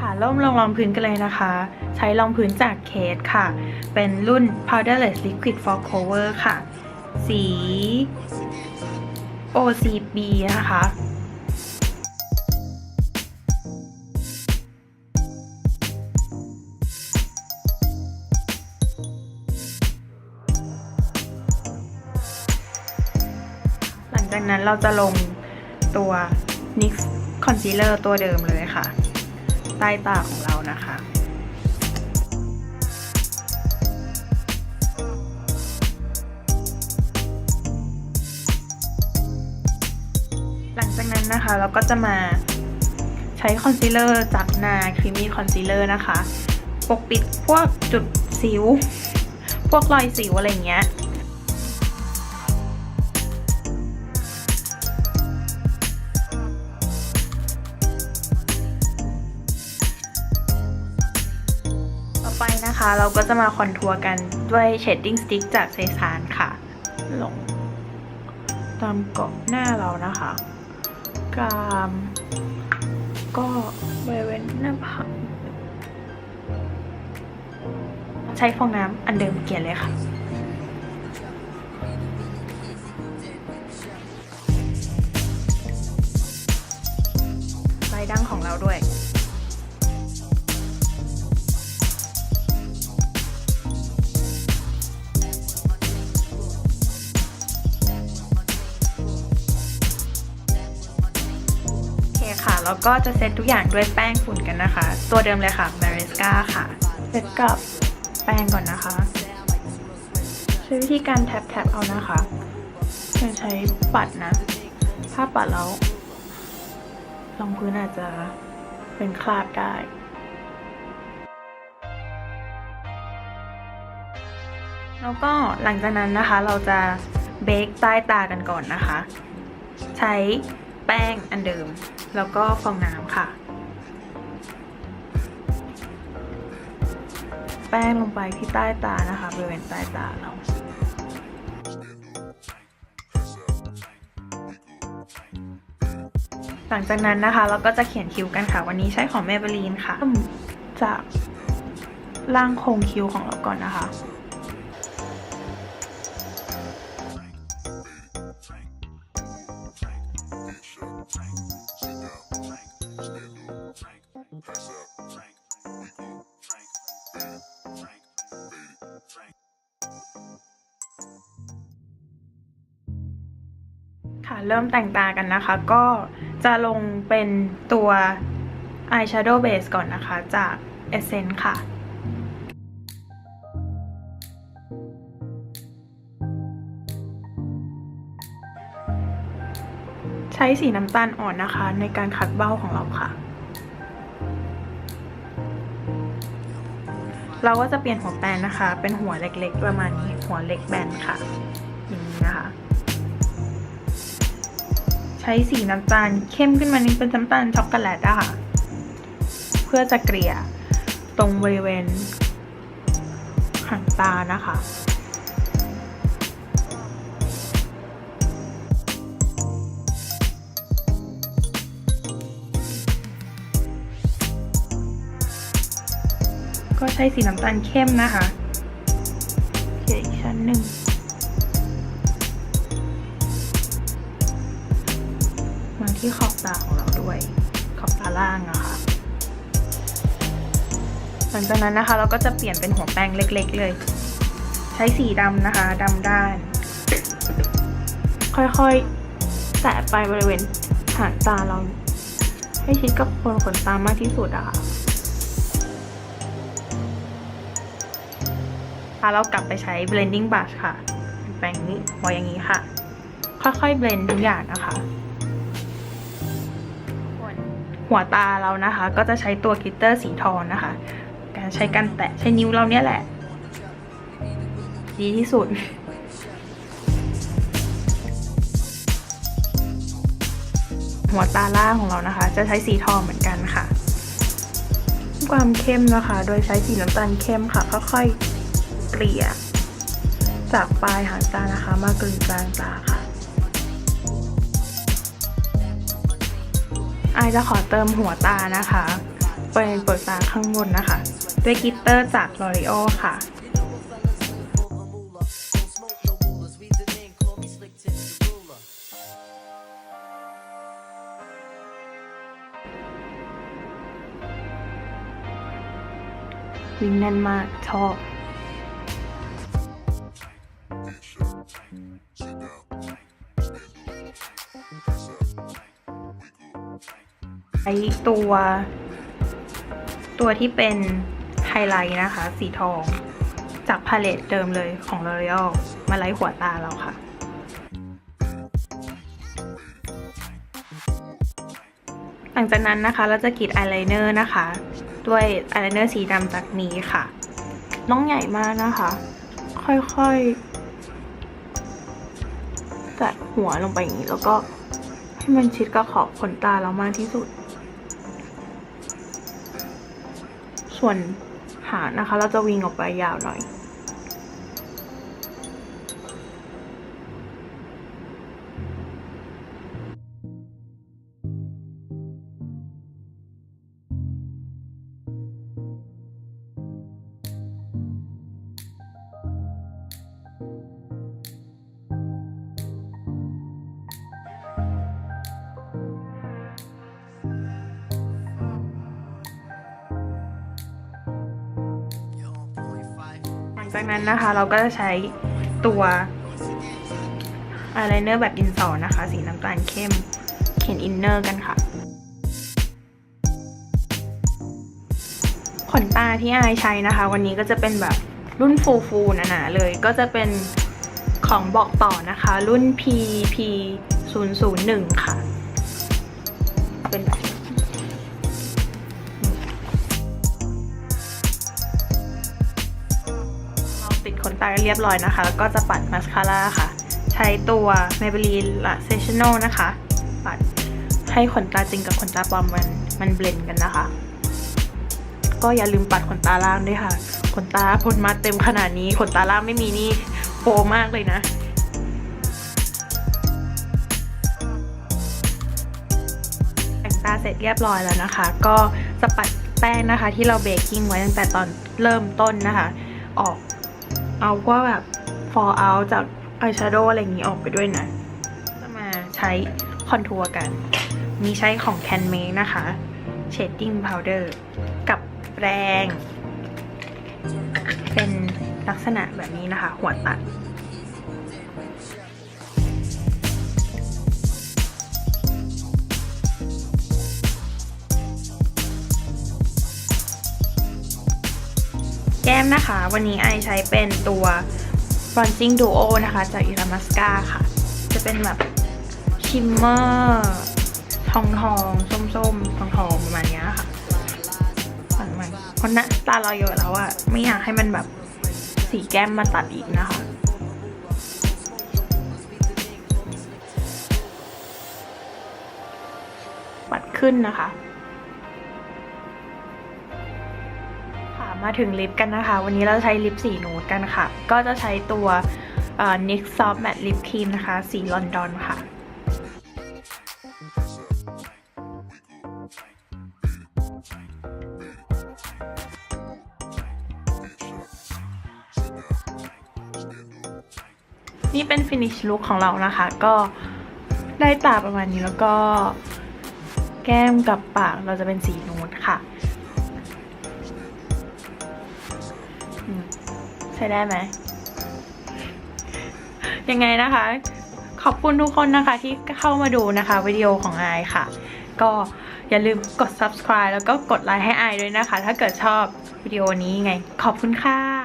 ค่ะเริ่มลงรองพื้นกันเลยนะคะ ใช้รองพื้นจากเคสค่ะ เป็นรุ่น powderless liquid for cover ค่ะ สี OCB นะคะหลังจากนั้นเราจะลงตัว NYX concealer ตัวเดิมเลยค่ะ ใต้ตาของเรานะคะหลังจากนั้นนะคะเราก็จะมาใช้คอนซีลเลอร์จากนาครีมี่คอนซีลเลอร์นะคะ ปกปิดพวกจุดสิว พวกรอยสิวอะไรเงี้ย นะคะ เราก็จะมาคอนทัวร์กันด้วยเชดดิ้งสติ๊กจากเซซานค่ะ ลง ตามเกาะหน้าเรานะคะกรามก็บริเวณหน้าผากใช้ฟองน้ำอันเดิมเกลี่ยเลยค่ะใบดั้งของเราด้วย แล้วก็จะเซตทุกอย่างด้วยแป้งฝุ่นกันนะคะ ตัวเดิมเลยค่ะ m a r i s c a ค่ะ เซตกับแป้งก่อนนะคะ ใช้วิธีการแทบๆเอานะคะอย่าใช้ปัดนะ ถ้าปัดแล้วรองพื้นอาจจะเป็นคราบได้แล้วก็หลังจากนั้นนะคะเราจะเบคใต้ตากันก่อนนะคะ ใช้แป้งอันเดิม แล้วก็ฟองน้ำค่ะ แป้งลงไปที่ใต้ตานะคะบริเวณใต้ตาเราหลังจากนั้นนะคะ เราก็จะเขียนคิ้วกันค่ะ วันนี้ใช้ของแมเบลีนค่ะจากล่างโครงคิ้วของเราก่อนนะคะ เริ่มแต่งตากันนะคะ ก็จะลงเป็นตัว eyeshadow base ก่อนนะคะ จาก Essence ค่ะใช้สีน้ำตาลอ่อนนะคะ ในการคัดเบ้าของเราค่ะ เราก็จะเปลี่ยนหัวแปรงนะคะ เป็นหัวเล็กๆ ประมาณนี้ หัวเล็กแบนค่ะอย่างนี้นะคะ ใช้สีน้ำตาลเข้มขึ้นมานิดเป็นน้ำตาลช็อกโกแลตอะค่ะ เพื่อจะเกลี่ยตรงบริเวณหางตานะคะก็ใช้สีน้ำตาลเข้มนะคะเกลี่ยอีกชั้นหนึ่ง ที่ขอบตาของเราด้วย ขอบตาล่างอะค่ะ หลังจากนั้นนะคะเราก็จะเปลี่ยนเป็นหัวแป้งเล็ก ๆ เลย ใช้สีดำนะคะดำด้าน ค่อยๆ แตะไปบริเวณหางตาเรา ให้ชิดกับโคนขนตามากที่สุดอะค่ะพาเรากลับไปใช้ blending brush ค่ะ แปรงนี้ไว้อย่างนี้ค่ะ ค่อยๆ blend ทุกอย่างนะคะ หัวตาเรานะคะ ก็จะใช้ตัวกิตเตอร์สีทองนะคะ การใช้กันแตะใช้นิ้วเราเนี่ยแหละ ดีที่สุดหัวตาล่างของเรานะคะ จะใช้สีทองเหมือนกันค่ะ ความเข้มนะคะ โดยใช้สีน้ำตาลเข้มค่ะ ค่อยๆเกลี่ย จากปลายหางตานะคะ มากลึงกลางตาค่ะ อายจะขอเติมหัวตานะคะบริเวณเปิดตาข้างบนนะคะ ด้วยกิตเตอร์จาก L'Oreal ค่ะวิ่งแน่นมากชอบ ตัว ตัวที่เป็นไฮไลท์นะคะ สีทอง จากพาเลตเดิมเลยของ L'Oreal มาไล่หัวตาเราค่ะ หลังจากนั้นนะคะเราจะกรีดอายไลเนอร์นะคะ ด้วยอายไลเนอร์สีดำจากนี้ค่ะ น้องใหญ่มากนะคะ ค่อยๆจัดหัวลงไปอย่างนี้แล้วก็ให้มันชิดกับขอบขนตาเรามากที่สุด ส่วนหางนะคะ เราจะวิงออกไปยาวหน่อย จากนั้นนะคะเราก็จะใช้ตัวอายไลเนอร์แบบดินสอนะคะ สีน้ำตาลเข้มเขียนอินเนอร์กันค่ะ ขนตาที่อายใช้นะคะ วันนี้ก็จะเป็นแบบรุ่นฟูฟูหนาๆเลย ก็จะเป็นของบอกต่อนะคะ รุ่น PP 0 0 1 ค่ะ เป็นแบบ ตาเรียบร้อยนะคะ แล้วก็จะปัดมาสคาร่าค่ะ ใช้ตัว Maybelline La Sessional นะคะ ปัดให้ขนตาจริงกับขนตาปลอมมันมันเบลนด์กันนะคะ ก็อย่าลืมปัดขนตาล่างด้วยค่ะ ขนตาพ่นมาเต็มขนาดนี้ ขนตาล่างไม่มีนี่โปมากเลยนะแต่งตาเสร็จเรียบร้อยแล้วนะคะ ก็จะปัดแป้งนะคะ ที่เราเบกกิ้งไว้ตั้งแต่ตอนเริ่มต้นนะคะ ออก เอาว่าแบบ fall out จากอายแชโดว์อะไรอย่างนี้ออกไปด้วยนะจะมาใช้คอนทัวร์กัน มีใช้ของ Can Make นะคะ Shading Powder กับแปรงเป็นลักษณะแบบนี้นะคะ หัวตัด มนะคะ วันนี้ไอใช้เป็นตัว Bronzing Duo นะคะ จาก Iramasca ค่ะ จะเป็นแบบชิมเมอร์ทองทองส้มส้มทองทองประมาณนี้ค่ะฝันมันเพราะหน้าตาเราเยอะแล้วอะไม่อยากให้มันแบบสีแก้มมาตัดอีกนะคะปัดขึ้นนะคะ มาถึงลิปกันนะคะ วันนี้เราใช้ลิปสีนูดกันค่ะ ก็จะใช้ตัวเอ่อ NYX Soft Matte Lip Cream นะคะ สีลอนดอนค่ะนี่เป็น finish look ของเรานะคะ ก็ได้ตาประมาณนี้แล้วก็ แก้มกับปากเราจะเป็นสีนู ใช้ได้ไหม ยังไงนะคะ ขอบคุณทุกคนนะคะที่เข้ามาดูนะคะวิดีโอของไอค่ะ ก็อย่าลืมกด subscribe แล้วก็กดไลค์ให้ไอด้วยนะคะ ถ้าเกิดชอบวิดีโอนี้ไง ขอบคุณค่ะ